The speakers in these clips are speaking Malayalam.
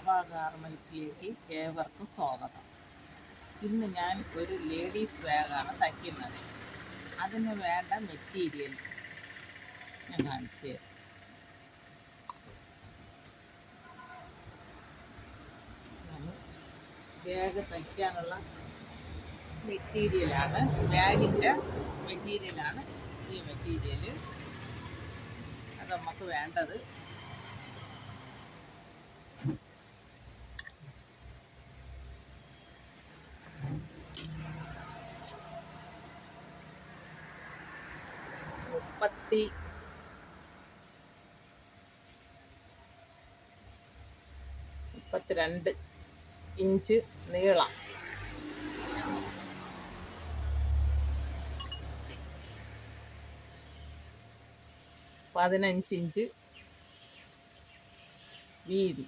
ശോഭ ഗാർമെൻസിലേക്ക് ഏവർക്കും സ്വാഗതം. ഇന്ന് ഞാൻ ഒരു ലേഡീസ് ബാഗാണ് തയ്ക്കുന്നത്. അതിന് വേണ്ട മെറ്റീരിയൽ ഞാൻ കാണിച്ചു ബാഗ് തയ്ക്കാനുള്ള മെറ്റീരിയലാണ്. ബാഗിന്റെ മെറ്റീരിയലാണ് ഈ മെറ്റീരിയൽ അത് നമുക്ക് വേണ്ടത് മുപ്പത്തി മുപ്പത്തിരണ്ട് ഇഞ്ച് നീളം. പതിനഞ്ച് ഇഞ്ച് വീതി.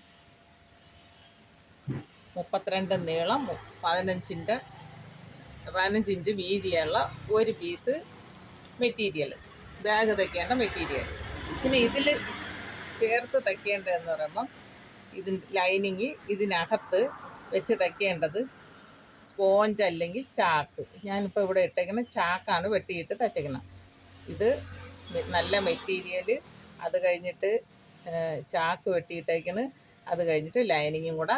മുപ്പത്തിരണ്ട് നീളം പതിനഞ്ചിന്റെ പതിനഞ്ച് ഇഞ്ച് വീതിയുള്ള ഒരു പീസ് മെറ്റീരിയൽ ബാഗ് തയ്ക്കേണ്ട മെറ്റീരിയൽ പിന്നെ ഇതിൽ ചേർത്ത് തയ്ക്കേണ്ടതെന്ന് പറയുമ്പം ഇതിന്റെ ലൈനിങ് ഇതിനകത്ത് വെച്ച് തയ്ക്കേണ്ടത് സ്പോഞ്ച് അല്ലെങ്കിൽ ചാക്ക്. ഞാനിപ്പോൾ ഇവിടെ ഇട്ടേക്കുന്ന ചാക്കാണ് വെട്ടിയിട്ട് തയ്ച്ചേക്കുന്നത് ഇത് നല്ല മെറ്റീരിയൽ അത് കഴിഞ്ഞിട്ട് ചാക്ക് വെട്ടിയിട്ടേക്കുന്ന അത് കഴിഞ്ഞിട്ട് ലൈനിങ്ങും കൂടെ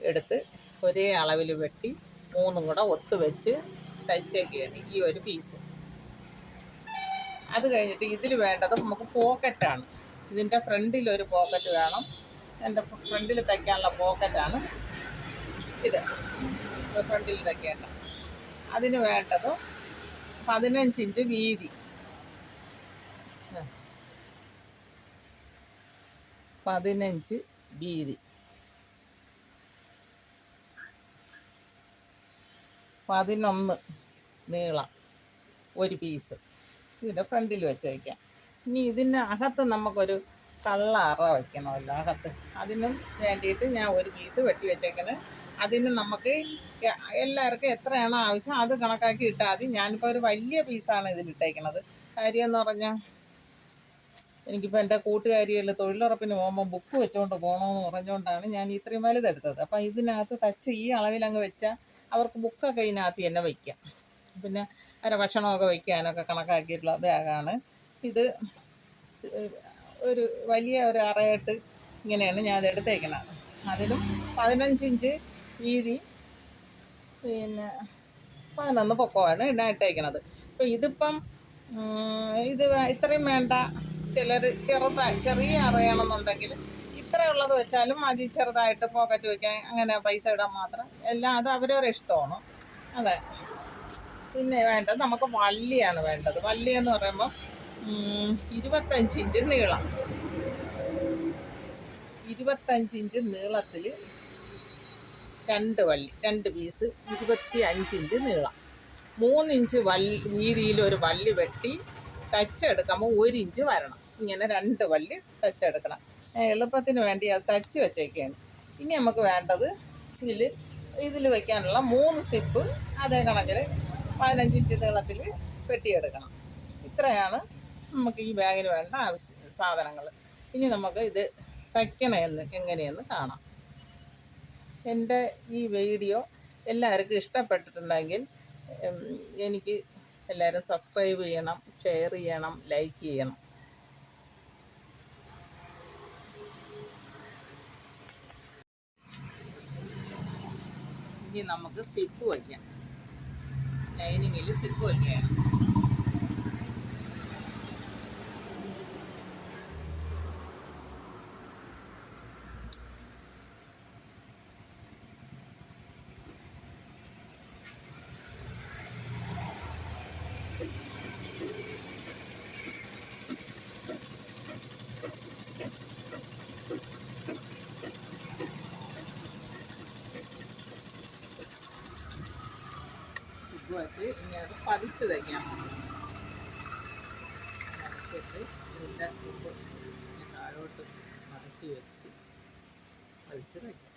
എടുത്ത് ഒരേ അളവിൽ വെട്ടി മൂന്നും കൂടെ ഒത്ത് വെച്ച് തയ്ച്ചേക്കുകയാണ് ഈ ഒരു പീസ് അത് കഴിഞ്ഞിട്ട് ഇതിൽ വേണ്ടത് നമുക്ക് പോക്കറ്റാണ് ഇതിന്റെ ഫ്രണ്ടിൽ ഒരു പോക്കറ്റ് വേണം. എന്റെ ഫ്രണ്ടിൽ തയ്ക്കാനുള്ള പോക്കറ്റാണ് ഇത്. ഫ്രണ്ടിൽ തയ്ക്കേണ്ട. അതിന് വേണ്ടത് പതിനഞ്ച് ഇഞ്ച് വീതി. പതിനഞ്ച് വീതി. പതിനൊന്ന് നീളം ഒരു പീസ് ഇതിന്റെ ഫ്രണ്ടിൽ വെച്ച് വയ്ക്കാം ഇനി ഇതിന് അകത്ത് നമുക്കൊരു കള്ള അറ വയ്ക്കണമല്ലോ അകത്ത്. അതിനും വേണ്ടിയിട്ട് ഞാൻ ഒരു പീസ് വെട്ടി വെച്ചേക്കുന്നത് അതിന് നമുക്ക് എല്ലാവർക്കും എത്രയാണോ ആവശ്യം അത് കണക്കാക്കി ഇട്ടാൽ മതി. ഞാനിപ്പോൾ ഒരു വലിയ പീസാണ് ഇതിലിട്ടേക്കണത് കാര്യം എന്ന് പറഞ്ഞാൽ എനിക്കിപ്പോൾ എന്റെ കൂട്ടുകാരിയല്ല തൊഴിലുറപ്പിന് പോകുമ്പോൾ ബുക്ക് വെച്ചുകൊണ്ട് പോകണമെന്ന് പറഞ്ഞുകൊണ്ടാണ് ഞാൻ ഇത്രയും വലുതെടുത്തത് അപ്പം ഇതിനകത്ത് തച്ച് ഈ അളവിലങ്ങ് വെച്ചാൽ അവർക്ക് ബുക്കൊക്കെ ഇതിനകത്ത് തന്നെ വയ്ക്കാം പിന്നെ അര ഭക്ഷണമൊക്കെ വയ്ക്കാനൊക്കെ കണക്കാക്കിയിട്ടുള്ള ബാഗാണ്. ഇത് ഒരു വലിയ ഒരു അറയിട്ട് ഇങ്ങനെയാണ് ഞാൻ അത് എടുത്തേക്കുന്നത്. അതിലും പതിനഞ്ച് ഇഞ്ച് വീതി പിന്നെ പതിനൊന്ന് പൊക്കമാണ് ഞാൻ ഇട്ടേക്കുന്നത്. അപ്പോൾ ഇതിപ്പം ഇത് ഇത്രയും വേണ്ട. ചിലർ ചെറുതായി ചെറിയ അറയാണെന്നുണ്ടെങ്കിൽ ഇത്രയുള്ളത് വെച്ചാലും മതി. ചെറുതായിട്ട് പോക്കറ്റ് വയ്ക്കാൻ അങ്ങനെ പൈസ ഇടാൻ മാത്രം. എല്ലാം അത് അവരവരെ ഇഷ്ടമാണ്. അതെ. പിന്നെ വേണ്ടത് നമുക്ക് വള്ളിയാണ് വേണ്ടത്. വള്ളി എന്ന് പറയുമ്പോൾ ഇരുപത്തഞ്ച് ഇഞ്ച് നീളം. ഇരുപത്തഞ്ച് ഇഞ്ച് നീളത്തിൽ രണ്ട് വള്ളി രണ്ട് പീസ് ഇരുപത്തി അഞ്ച് ഇഞ്ച് നീളം. മൂന്നിഞ്ച് വള്ളി വീതിയിൽ ഒരു വള്ളി വെട്ടി തച്ചെടുക്കുമ്പോൾ ഒരു ഇഞ്ച് വരണം. ഇങ്ങനെ രണ്ട് വള്ളി തച്ചെടുക്കണം. എളുപ്പത്തിന് വേണ്ടി അത് തച്ച് വെച്ചേക്കാണ്. ഇനി നമുക്ക് വേണ്ടത് ഇതിൽ ഇതിൽ വയ്ക്കാനുള്ള മൂന്ന് സിപ്പ് അതേ കണക്കിൽ പതിനഞ്ച് ഇഞ്ച് നീളത്തിൽ വെട്ടിയെടുക്കണം ഇത്രയാണ് നമുക്ക് ഈ ബാഗിന് വേണ്ട ആവശ്യ സാധനങ്ങൾ. ഇനി നമുക്ക് ഇത് തയ്ക്കണമെന്ന് എങ്ങനെയെന്ന് കാണാം. എന്റെ ഈ വീഡിയോ എല്ലാവർക്കും ഇഷ്ടപ്പെട്ടിട്ടുണ്ടെങ്കിൽ എനിക്ക് എല്ലാവരും സബ്സ്ക്രൈബ് ചെയ്യണം ഷെയർ ചെയ്യണം ലൈക്ക് ചെയ്യണം. ഇനി നമുക്ക് സിപ്പ് വയ്ക്കാം. ലൈനിങ്ങിൽ സിപ്പ് വയ്ക്കുകയാണ് സിപ്പ് വെച്ച് ഇനി അത് പതിച്ച് തയ്ക്കാം പതിച്ചിട്ട് ഇതിന്റെ ഉപ്പ് താഴോട്ട് മടക്കി വെച്ച് പതിച്ച് തയ്ക്കാം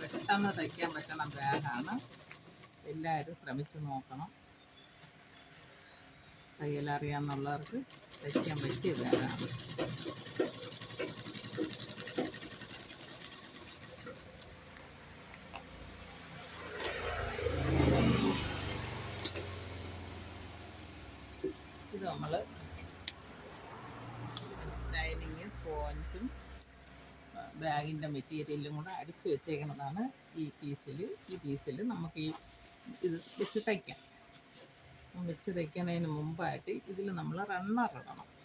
പെട്ടെന്ന് തയ്ക്കാൻ പറ്റണം ബാഗാണ് എല്ലാവരും ശ്രമിച്ചു നോക്കണം. തയ്യലറിയാന്നുള്ളവർക്ക് തയ്ക്കാൻ പറ്റിയ ബാഗാണ് ഇത് നമ്മൾ ലൈനിങ് സ്പോഞ്ചും ബാഗിന്റെ മെറ്റീരിയലും കൂടെ അടിച്ചു വെച്ചേക്കുന്നതാണ് ഈ പീസിൽ ഈ പീസിൽ നമുക്ക് ഈ ഇത് വെച്ച് തയ്ക്കാം. വെച്ച് തയ്ക്കുന്നതിന് മുമ്പായിട്ട് ഇതിൽ നമ്മൾ റണ്ണർ ഇടണം.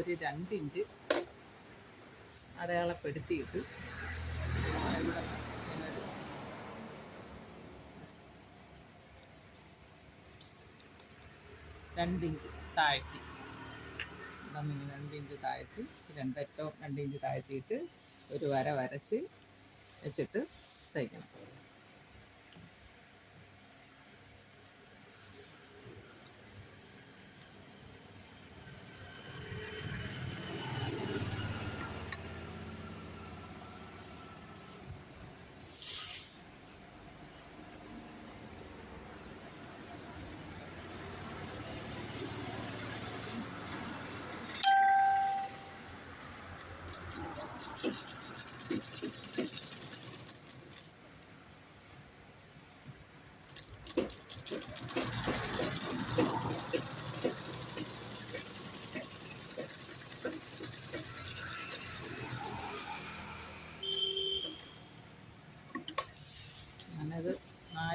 ഒരു രണ്ട് ഇഞ്ച് അടയാളപ്പെടുത്തിയിട്ട് ഇവിടെ നിന്ന് രണ്ട് ഇഞ്ച് താഴ്ത്തി. ഇവിടെ രണ്ടിഞ്ച് താഴ്ത്തി രണ്ടറ്റവും രണ്ട് ഇഞ്ച് താഴ്ത്തിയിട്ട് ഒരു വര വരച്ച് വെച്ചിട്ട് തയ്ക്കണം.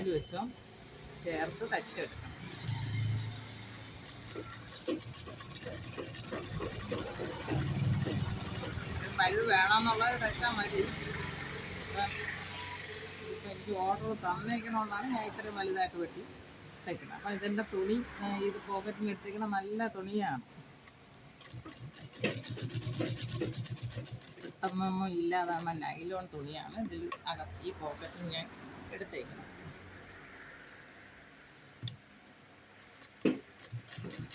നാല് വശവും ചേർത്ത് തച്ചെടുക്കണം. വലുത് വേണമെന്നുള്ളത് തച്ചാൽ മതി. ഇപ്പം എനിക്ക് ഓർഡർ തന്നേക്കണോണ്ടാണ് ഞാൻ ഇത്രയും വലുതായിട്ട് വെട്ടി തയ്ക്കണം അപ്പം ഇതിന്റെ തുണി ഇത് പോക്കറ്റിന് എടുത്തേക്കുന്ന നല്ല തുണിയാണ്. പെട്ടെന്നൊന്നും ഇല്ലാതാണ് നൈലോൺ തുണിയാണ് ഇതിൽ അകത്ത് ഈ പോക്കറ്റിൽ ഞാൻ എടുത്തേക്കുന്നത്.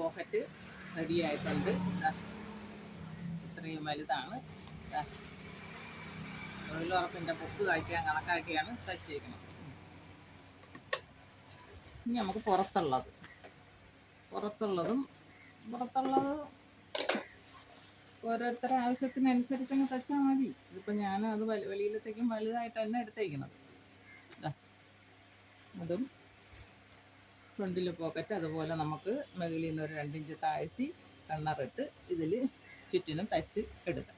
പോക്കറ്റ് റെഡി ആയിട്ടുണ്ട്. ഇത്രയും വലുതാണ്. തൊഴിലുറപ്പിന്റെ ബുക്ക് കായ്ക്കാൻ കണക്കാക്കിയാണ് തച്ചേക്കുന്നത് ഇനി നമുക്ക് പുറത്തുള്ളത്. പുറത്തുള്ളതും പുറത്തുള്ളത് ഓരോരുത്തരുടെ ആവശ്യത്തിനനുസരിച്ച് അങ്ങ് തച്ചാൽ മതി. ഇതിപ്പോൾ ഞാൻ അത് വലി വെളിയിലത്തേക്കും വലുതായിട്ട് തന്നെ എടുത്തേക്കുന്നത്. ദാ അതും ഫ്രണ്ടിൽ പോക്കറ്റ് അതുപോലെ നമുക്ക് മുകളിൽ നിന്ന് ഒരു രണ്ടിഞ്ച് താഴ്ത്തി കണ്ണറിട്ട് ഇതിൽ ചുറ്റിനും തച്ച് എടുക്കാം.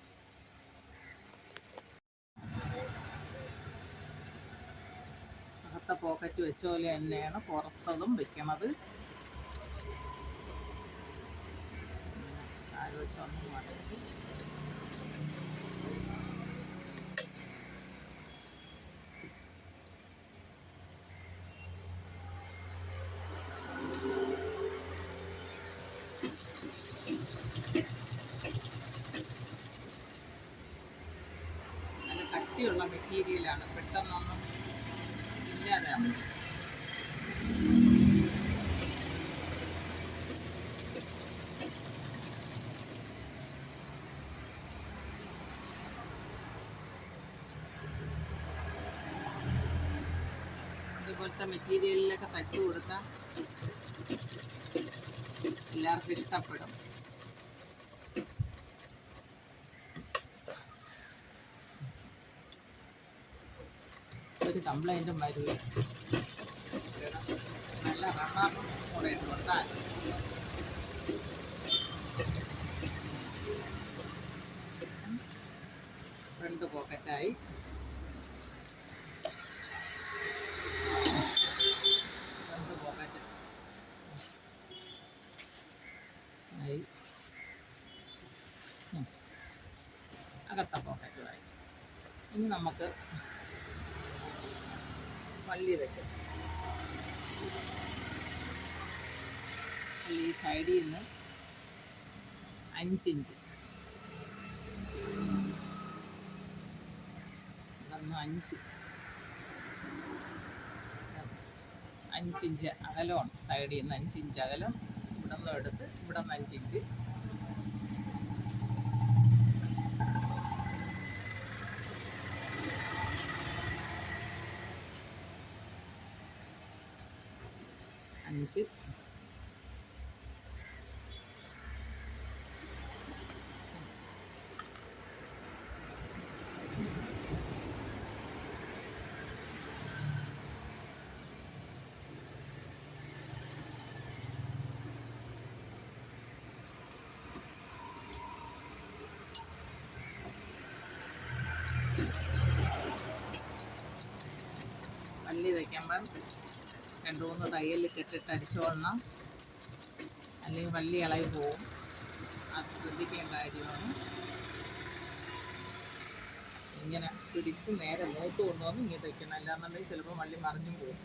പോക്കറ്റ് വെച്ച പോലെ തന്നെയാണ് പുറത്തതും വെക്കണത്. താഴെ വെച്ച് ഒന്ന് മടക്കി നല്ല കട്ടിയുള്ള മെറ്റീരിയലാണ് പെട്ടെന്നൊന്നും ഇല്ലാതാവും കംപ്ലൈന്റും വരില്ല നല്ല റണ്ണറും കൂടെ ഇട്ടുകൊണ്ടാൽ ഫ്രണ്ട് പോക്കറ്റായി ഫ്രണ്ട് പോക്കറ്റ് ആയി. അകത്ത പോക്കറ്റുമായി ഇനി നമുക്ക് പള്ളി വെക്കും. ഈ സൈഡിൽ നിന്ന് അഞ്ചിഞ്ച് ഇഞ്ച്. അഞ്ച്. അഞ്ചിഞ്ച് അകലമാണ് സൈഡിൽ നിന്ന് അഞ്ചിഞ്ച് അകലം ഇവിടെ നിന്ന് എടുത്ത് ഇവിടെ നിന്ന് അഞ്ചിഞ്ച് இருந்துச்சு అన్నీ దక్కాం രണ്ട് മൂന്ന് തയ്യൽ കെട്ടിട്ട് അടിച്ചോളണം അല്ലെങ്കിൽ വള്ളി ഇളകി പോവും. അത് ശ്രദ്ധിക്കേണ്ട കാര്യമാണ്. ഇങ്ങനെ പിടിച്ച് നേരെ മൂത്ത് കൊണ്ടുവന്ന് ഇങ്ങനെ തയ്ക്കണം. അല്ലാന്നുണ്ടെങ്കിൽ ചിലപ്പോൾ വള്ളി മറിഞ്ഞും പോകും.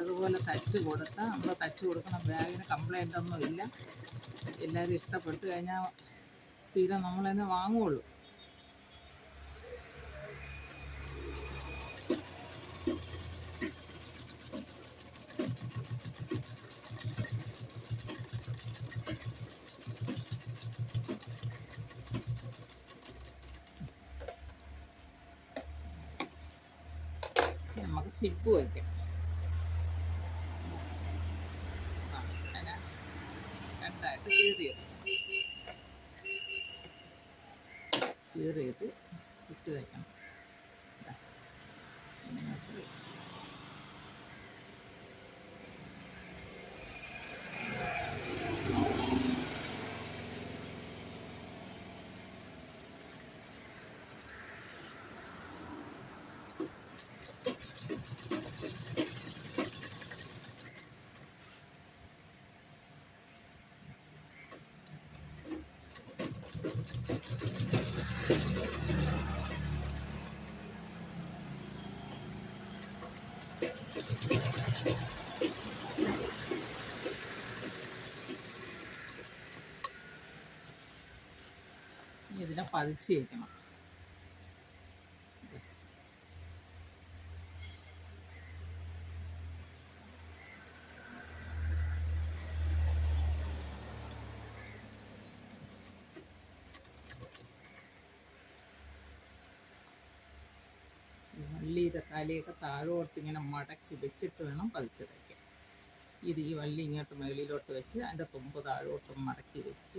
നല്ലതുപോലെ തച്ച് കൊടുത്താൽ നമ്മൾ തച്ച് കൊടുക്കുന്ന ബാഗിന് കംപ്ലൈന്റ് ഒന്നും ഇല്ല എല്ലാവരും ഇഷ്ടപ്പെട്ട് കഴിഞ്ഞാൽ സ്ഥിരം നമ്മൾ തന്നെ വാങ്ങുള്ളൂ നമുക്ക് സിപ്പ് വയ്ക്കാം ആ, അതിനെ രണ്ടായിട്ട് കീറിയത് കീറിയിട്ട് വെച്ച് വയ്ക്കണം ദാ, ഇങ്ങനെ വെച്ച് വയ്ക്കാം. ഇനി ഇതിനെ പതിച്ച് കാലിയൊക്കെ താഴോട്ട് ഇങ്ങനെ മടക്കി വെച്ചിട്ട് വേണം പതിച്ചതയ്ക്കാൻ ഇത് ഈ വള്ളി ഇങ്ങോട്ട് മുകളിലോട്ട് വെച്ച് അതിന്റെ തുമ്പ് താഴോട്ട് മടക്കി വെച്ച്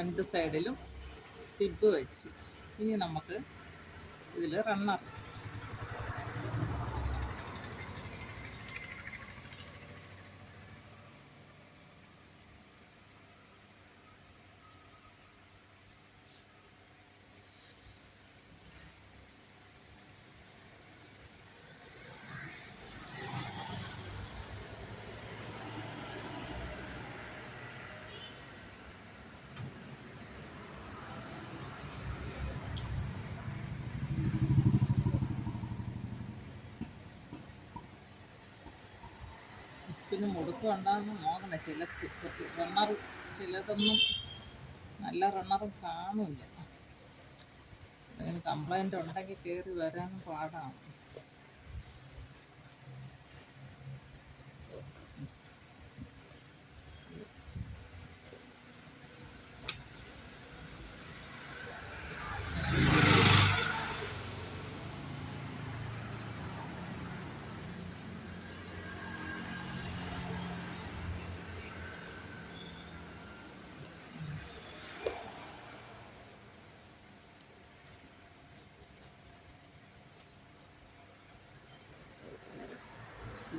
രണ്ട് സൈഡിലും സിബ് വെച്ച്. ഇനി നമുക്ക് ഇതിൽ റണ്ണർ സിപ്പിന് മുടുക്കം നോക്കണം ചില സിപ്പ് റണ്ണർ ചിലതൊന്നും നല്ല റണ്ണറും കാണില്ല അതിന് കംപ്ലൈന്റ് ഉണ്ടെങ്കിൽ കയറി വരാനും പാടാണ്.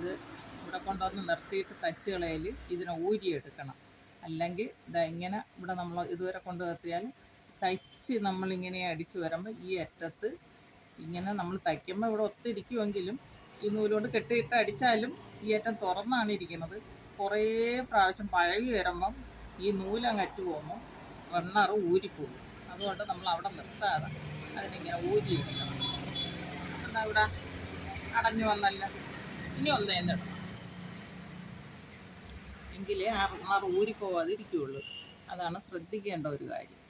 ഇത് ഇവിടെ കൊണ്ടുവന്ന് നിർത്തിയിട്ട് തച്ച് കളയൽ ഇതിനെ ഊരിയെടുക്കണം. അല്ലെങ്കിൽ ഇതാ ഇങ്ങനെ ഇവിടെ നമ്മൾ ഇതുവരെ കൊണ്ട് നിർത്തിയാൽ തയ്ച്ച് നമ്മളിങ്ങനെ അടിച്ച് വരുമ്പോൾ ഈ അറ്റത്ത് ഇങ്ങനെ നമ്മൾ തയ്ക്കുമ്പോൾ ഇവിടെ ഒത്തിരിക്കുമെങ്കിലും ഈ നൂലുകൊണ്ട് കെട്ടിയിട്ട് അടിച്ചാലും ഈ അറ്റം തുറന്നാണ് ഇരിക്കുന്നത്. കുറേ പ്രാവശ്യം പഴകി വരുമ്പം ഈ നൂലങ്ങ് അറ്റു പോകുമ്പോൾ റണ്ണറ് ഊരിപ്പോകും. അതുകൊണ്ട് നമ്മൾ അവിടെ നിർത്താതെ അതിനിങ്ങനെ ഊരിയിരിക്കണം എന്നാൽ ഇവിടെ അടഞ്ഞു വന്നല്ല? ഇനി ഒന്ന് എന്നിടണം എങ്കിലേ ആ റണ്ണർ ഊരിപ്പോവാതിരിക്കുകയുള്ളൂ അതാണ് ശ്രദ്ധിക്കേണ്ട ഒരു കാര്യം.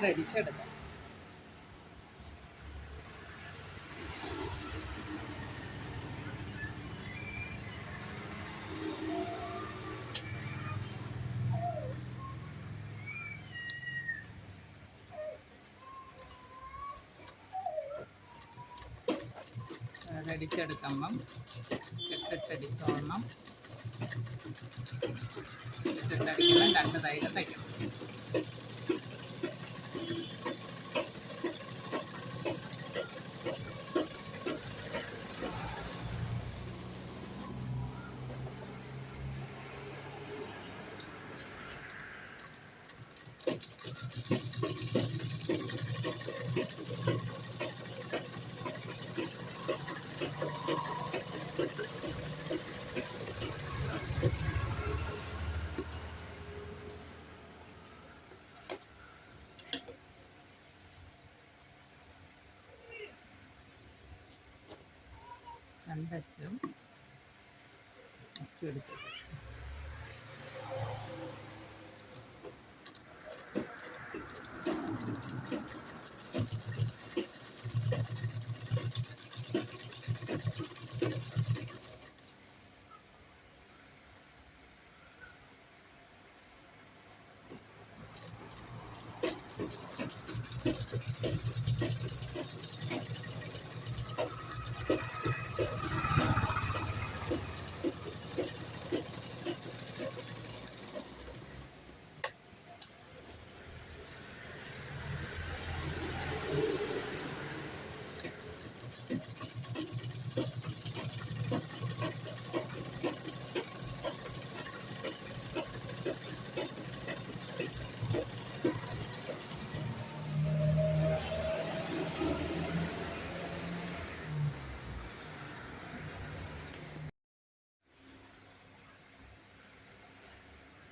സൈഡ് അടിച്ചെടുക്കാം അടിച്ചെടുക്കുമ്പം കെട്ടിട്ടടിച്ചോണം കെട്ടിട്ടടിക്കുമ്പം രണ്ട് തൈല തയ്ക്കണം. രണ്ടശം അച്ചെടുക്കുക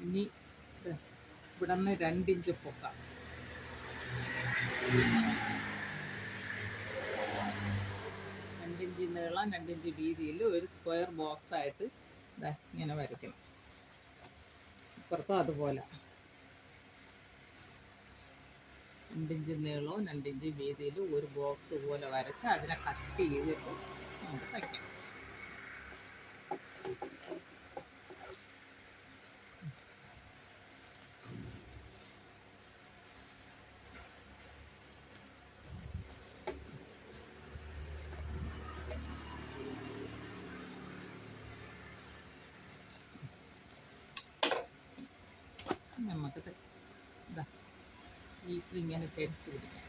ഇനി ഇത് ഇവിടെ നിന്ന് രണ്ടിഞ്ച് പൊക്കാം. രണ്ടിഞ്ച് നീളം രണ്ടിഞ്ച് വീതിയിൽ ഒരു സ്ക്വയർ ബോക്സ് ആയിട്ട് ഇങ്ങനെ വരയ്ക്കണം ഇപ്പുറത്തും അതുപോലെ. രണ്ടിഞ്ച് നീളവും രണ്ടിഞ്ച് വീതിയിൽ ഒരു ബോക്സ് പോലെ വരച്ച് അതിനെ കട്ട് ചെയ്തിട്ട് നമുക്ക് തയ്ക്കാം നമുക്കത് ഇതാ ഈ ഇങ്ങനെ ചരിച്ച് പിടിക്കാം.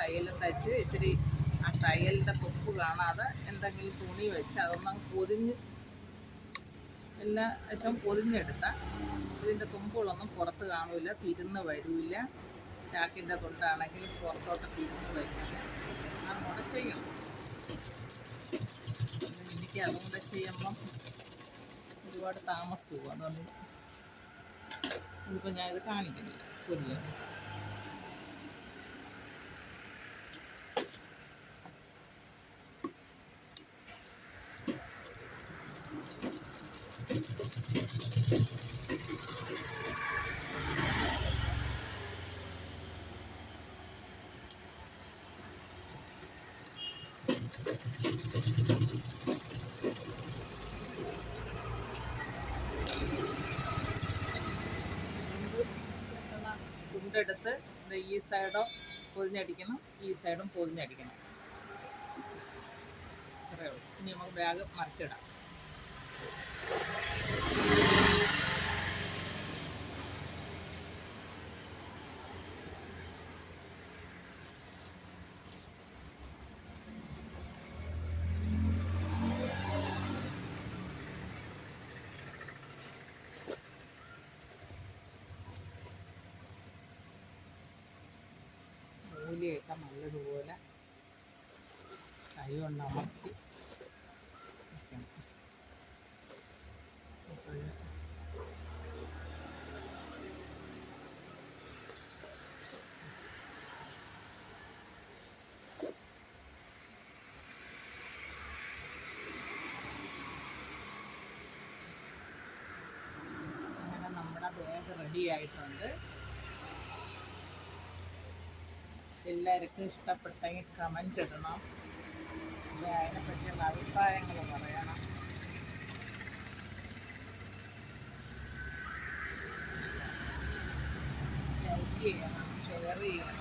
തയ്യലും തയ്ച്ച് ഇത്തിരി ആ തയ്യലിന്റെ പൊപ്പ് കാണാതെ എന്തെങ്കിലും തുണി വെച്ച് അതൊന്നും പൊതിഞ്ഞ് എല്ലാ വശവും പൊതിഞ്ഞെടുത്താൽ ഇതിന്റെ തുമ്പുകളൊന്നും പുറത്ത് കാണില്ല തിരുന്ന് വരില്ല ചാക്കിന്റെ തൊണ്ടാണെങ്കിൽ പുറത്തോട്ട് തിരുന്ന് വരില്ല അതുകൂടെ ചെയ്യണം. എനിക്ക് അതുകൂടെ ചെയ്യുമ്പം ഒരുപാട് താമസവും അതുകൊണ്ട് ഇതിപ്പോൾ ഞാനിത് കാണിക്കുന്നില്ല. പുല്ല് തുണ്ടെടുത്ത് ഇത് ഈ സൈഡും പൊതിഞ്ഞടിക്കണം ഈ സൈഡും പൊതിഞ്ഞടിക്കണം. അത്രയേ ഉള്ളൂ. ഇനി നമുക്ക് ബാഗ് മറിച്ചിടാം. ഒക്കെ നല്ലതുപോലെ കൈ കൊണ്ട് അമർത്തി നമ്മുടെ ബാഗ് റെഡി ആയിട്ടുണ്ട്. എല്ലാവർക്കും ഇഷ്ടപ്പെട്ടെങ്കിൽ കമന്റ് ഇടണം. അതിനെപ്പറ്റിയുള്ള അഭിപ്രായങ്ങൾ പറയണം. ലൈക്ക് ചെയ്യണം ഷെയർ ചെയ്യണം.